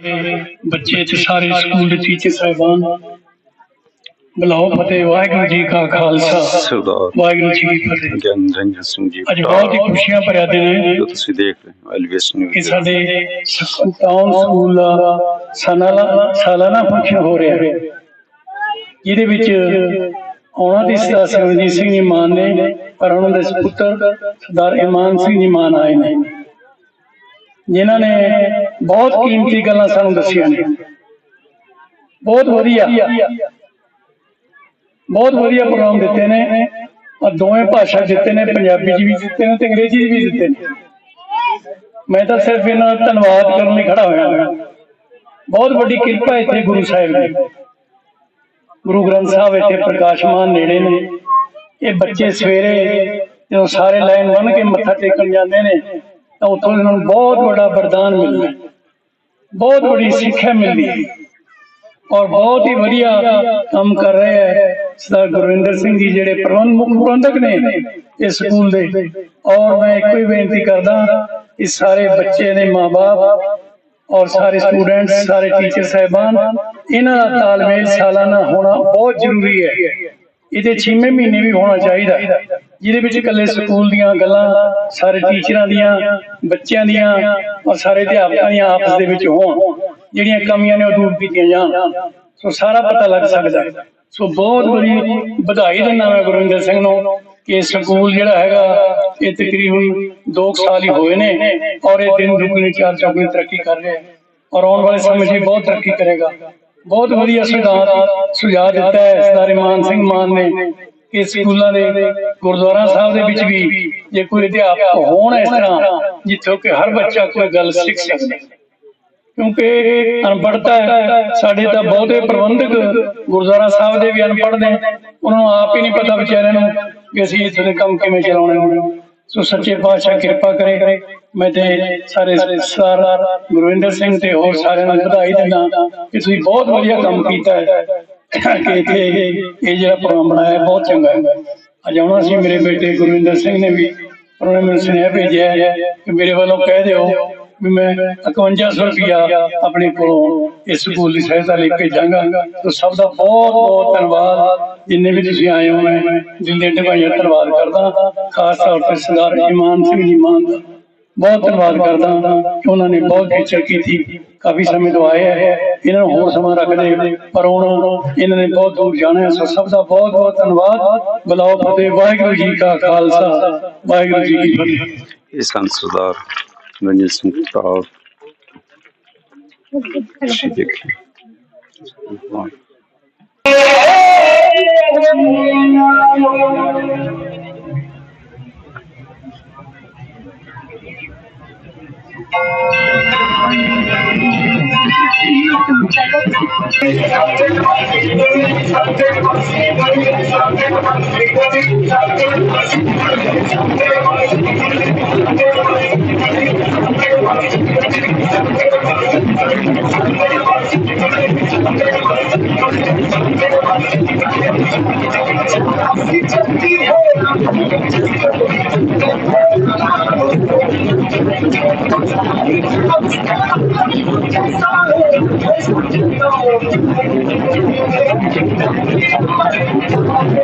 ਬੱਚੇ ਤੇ ਸਾਰੇ ਸਕੂਲ ਦੇ ਟੀਚਰ ਸਾਹਿਬਾਨ ਬਲਾਓ ਫਤਿਹ ਵਾਹਿਗੁਰੂ ਜੀ ਕਾ ਖਾਲਸਾ। ਸਰਦਾਰ ਵਾਹਿਗੁਰੂ ਜੀ ਕੀ ਫਤਿਹ। ਗਿਆਨ ਰੰਜਨ ਸਿੰਘ ਜੀ ਅੱਜ ਬਹੁਤ ਹੀ ਖੁਸ਼ੀਆਂ ਭਰਿਆ ਦਿਨ ਹੈ ਜੋ ਤੁਸੀਂ ਦੇਖ ਰਹੇ ਹੋ ਐਲੀਵੇਸ਼ਨ ਕਿ ਨਿਊਜ਼ ਸਾਡੇ ਟਾਊਨ ਸਕੂਲ ਦਾ ਸਾਲਾਨਾ ਸਾਲਾਨਾ ਫੰਕਸ਼ਨ ਹੋ ਰਿਹਾ ਹੈ। ਜਿਹਦੇ ਵਿੱਚ ਉਹਨਾਂ ਦੀ ਸਰਦਾਰ ਸਿਮਰਜੀਤ ਸਿੰਘ ਜੀ ਮਾਨ ਨੇ ਪਰ ਉਹਨਾਂ ਦੇ ਸੁਪੁੱਤਰ ਸਰਦਾਰ ਇਮਾਨ ਸਿੰਘ ਜੀ ਮਾਨ ਆਏ ਨੇ। ਜਿਨ੍ਹਾਂ ਨੇ ਬਹੁਤ ਕੀਮਤੀ ਗੱਲਾਂ ਸਾਨੂੰ ਦੱਸੀਆਂ ਨੇ। ਬਹੁਤ ਵਧੀਆ। ਬਹੁਤ ਵਧੀਆ ਪ੍ਰੋਗਰਾਮ ਦਿੱਤੇ ਨੇ। ਔਰ ਦੋਵੇਂ ਭਾਸ਼ਾ ਦਿੱਤੇ ਨੇ, ਪੰਜਾਬੀ ਚ ਵੀ ਦਿੱਤੇ ਨੇ ਤੇ ਅੰਗਰੇਜ਼ੀ ਚ ਵੀ ਦਿੱਤੇ ਨੇ। ਮੈਂ ਤਾਂ ਸਿਰਫ ਇਹਨਾਂ ਦਾ ਧੰਨਵਾਦ ਕਰਨ ਲਈ ਖੜਾ ਹੋਇਆ ਹਾਂ। ਬਹੁਤ ਵੱਡੀ ਕਿਰਪਾ ਇੱਥੇ ਗੁਰੂ ਸਾਹਿਬ ਦੀ। ਗੁਰੂ ਗ੍ਰੰਥ ਸਾਹਿਬ ਇੱਥੇ ਪ੍ਰਕਾਸ਼ਮਾਨ ਨੇੜੇ ਨੇ। ਇਹ ਬੱਚੇ ਸਵੇਰੇ ਜਦੋਂ ਸਾਰੇ ਲਾਈਨ ਬੰਨ ਕੇ ਮੱਥਾ ਟੇਕਣ ਜਾਂਦੇ ਨੇ ਤਾਂ ਉੱਥੋਂ ਇਹਨਾਂ ਨੂੰ ਬਹੁਤ ਵੱਡਾ ਵਰਦਾਨ ਮਿਲਦਾ ਬਹੁਤ ਵੱਡੀ ਸਿੱਖਿਆ ਮਿਲਦੀ ਹੈ ਔਰ ਬਹੁਤ ਹੀ ਵਧੀਆ ਕੰਮ ਕਰ ਰਹੇ ਹੈ ਸਰਦਾਰ ਗੁਰਵਿੰਦਰ ਸਿੰਘ ਜੀ ਜਿਹੜੇ ਪ੍ਰਬੰਧ ਮੁੱਖ ਪ੍ਰਬੰਧਕ ਨੇ ਇਸ ਸਕੂਲ ਦੇ। ਔਰ ਮੈਂ ਇੱਕੋ ਹੀ ਬੇਨਤੀ ਕਰਦਾ ਕਿ ਸਾਰੇ ਬੱਚੇ ਦੇ ਮਾਪੇ ਔਰ ਸਾਰੇ ਸਟੂਡੈਂਟਸ, ਸਾਰੇ ਟੀਚਰ ਸਾਹਿਬਾਨ, ਇਹਨਾਂ ਦਾ ਤਾਲਮੇਲ ਸਾਲਾਨਾ ਹੋਣਾ ਬਹੁਤ ਜ਼ਰੂਰੀ ਹੈ। ਇਹਦੇ 6ਵੇਂ ਮਹੀਨੇ ਵੀ ਹੋਣਾ ਚਾਹੀਦਾ। ਜਿਹਦੇ ਵਿੱਚ ਇਕੱਲੇ ਸਕੂਲ ਦੀਆਂ ਗੱਲਾਂ, ਸਾਰੇ ਟੀਚਰਾਂ ਦੀਆਂ, ਬੱਚਿਆਂ ਦੀਆਂ ਔਰ ਸਾਰੇ ਅਧਿਆਪਕਾਂ ਦੀਆਂ ਆਪਸ ਦੇ ਵਿੱਚ ਹੋਣ, ਜਿਹੜੀਆਂ ਕਮੀਆਂ ਨੇ ਉਹ ਦੂਰ ਕੀਤੀਆਂ ਜਾਣ। ਸੋ ਸਾਰਾ ਪਤਾ ਲੱਗ ਸਕਦਾ। ਸੋ ਬਹੁਤ ਬੜੀ ਵਧਾਈ ਦਿੰਦਾ ਮੈਂ ਗੁਰਵਿੰਦਰ ਸਿੰਘ ਨੂੰ ਕਿ ਸਕੂਲ ਜਿਹੜਾ ਹੈਗਾ, ਇਹ ਤਕਰੀਬਨ 2 ਸਾਲ ਹੀ ਹੋਏ ਨੇ ਔਰ ਇਹ ਦਿਨ ਦੁਗਣੀ, ਚਾਰ ਚੌਗੁਣੀ ਤਰੱਕੀ ਕਰ ਰਿਹਾ ਹੈ ਔਰ ਆਉਣ ਵਾਲੇ ਸਮੇਂ 'ਚ ਵੀ ਬਹੁਤ ਤਰੱਕੀ ਕਰੇਗਾ। ਬਹੁਤ ਵਧੀਆ ਸੁਝਾਅ ਸੁਝਾਅ ਦਿੱਤਾ ਹੈ ਸਰਦਾਰ ਇਮਾਨ ਸਿੰਘ ਮਾਨ ਨੇ ਕਿ ਸਕੂਲਾਂ ਦੇ ਗੁਰਦੁਆਰਾ ਸਾਹਿਬ ਦੇ ਵਿੱਚ ਵੀ ਜੇ ਕੋਈ ਅਧਿਆਪਕ ਹੋਣ ਇਸ ਤਰ੍ਹਾਂ, ਜਿੱਥੋਂ ਕਿ ਹਰ ਬੱਚਾ ਕੋਈ ਗੱਲ ਸਿੱਖ ਸਕਦਾ ਕਿਉਂਕਿ ਅਨਪੜਤਾ ਹੈ, ਸਾਡੇ ਤਾਂ ਬਹੁਤੇ ਪ੍ਰਬੰਧਕ ਗੁਰਦੁਆਰਾ ਸਾਹਿਬ ਦੇ ਵੀ ਅਨਪੜ੍ਹ ਨੇ। ਉਹਨਾਂ ਨੂੰ ਆਪ ਹੀ ਨਹੀਂ ਪਤਾ ਵਿਚਾਰਿਆਂ ਨੂੰ ਕਿ ਅਸੀਂ ਇੱਥੇ ਦੇ ਕੰਮ ਕਿਵੇਂ ਚਲਾਉਣੇ ਹੋਣ। ਸੋ ਸੱਚੇ ਪਾਤਸ਼ਾਹ ਕਿਰਪਾ ਕਰੇ। ਮੈਂ ਤੇ ਸਾਰੇ ਸਰਦਾਰ ਗੁਰਵਿੰਦਰ ਸਿੰਘ ਤੇ ਹੋਰ ਸਾਰਿਆਂ ਨੂੰ ਵਧਾਈ ਦਿੰਦਾ ਕਿ ਤੁਸੀਂ ਬਹੁਤ ਵਧੀਆ ਕੰਮ ਕੀਤਾ ਹੈ। ਕਿ ਇੱਥੇ ਇਹ ਜਿਹੜਾ ਪ੍ਰੋਗਰਾਮ ਬਣਾਇਆ ਬਹੁਤ ਚੰਗਾ ਹੈ ਅੱਜ ਸੀ ਮੇਰੇ ਬੇਟੇ ਗੁਰਵਿੰਦਰ ਸਿੰਘ ਨੇ ਵੀ ਉਹਨਾਂ ਨੇ ਮੈਨੂੰ ਸੁਨੇਹਾ ਭੇਜਿਆ ਕਿ ਮੇਰੇ ਵੱਲੋਂ ਕਹਿ ਦਿਓ ਵੀ ਮੈਂ 5100 ਰੁਪਇਆ ਆਪਣੇ ਕੋਲੋਂ ਇਸ ਸਕੂਲ ਦੀ ਸਹਾਇਤਾ ਲਈ ਭੇਜਾਂਗਾ ਤਾਂ ਸਭ ਦਾ ਬਹੁਤ ਬਹੁਤ ਧੰਨਵਾਦ। ਜਿੰਨੇ ਵੀ ਤੁਸੀਂ ਆਏ ਹੋ, ਮੈਂ ਦਿਲ ਦੇ ਢਵਾਈਆਂ ਧੰਨਵਾਦ ਕਰਦਾ। ਖਾਸ ਤੌਰ ਤੇ ਸਰਦਾਰ ਇਮਾਨ ਸਿੰਘ ਜੀ ਮਾਨ ਦਾ ਬਹੁਤ ਧੰਨਵਾਦ ਕਰਦਾ ਕਿ ਉਹਨਾਂ ਨੇ ਬਹੁਤ ਖੇਚਲ ਕੀਤੀ। ਕਾਫੀ ਸਮੇਂ ਤੋਂ ਆਏ ਹੈ ਇਹਨਾਂ ਨੂੰ ਹੋਰ ਸਮਾਂ ਰੱਖਦੇ ਪਰ ਹੁਣ ਇਹਨਾਂ ਨੇ ਬਹੁਤ ਦੂਰ ਜਾਣਾ ਹੈ। ਸੋ ਸਭ ਦਾ ਬਹੁਤ ਬਹੁਤ ਧੰਨਵਾਦ। ਬਲਾਓ ਫਤਿਹ ਵਾਹਿਗੁਰੂ ਜੀ ਕਾ ਖਾਲਸਾ। ਵਾਹਿਗੁਰੂ ਜੀ ਕੀ ਫਤਿਹ। ਇਹ ਸਨ ਸਰਦਾਰ ਰੰਜਨ ਸਿੰਘ ਟਾਵਰ ਤੁਸੀਂ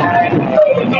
ਦੇਖਿਆ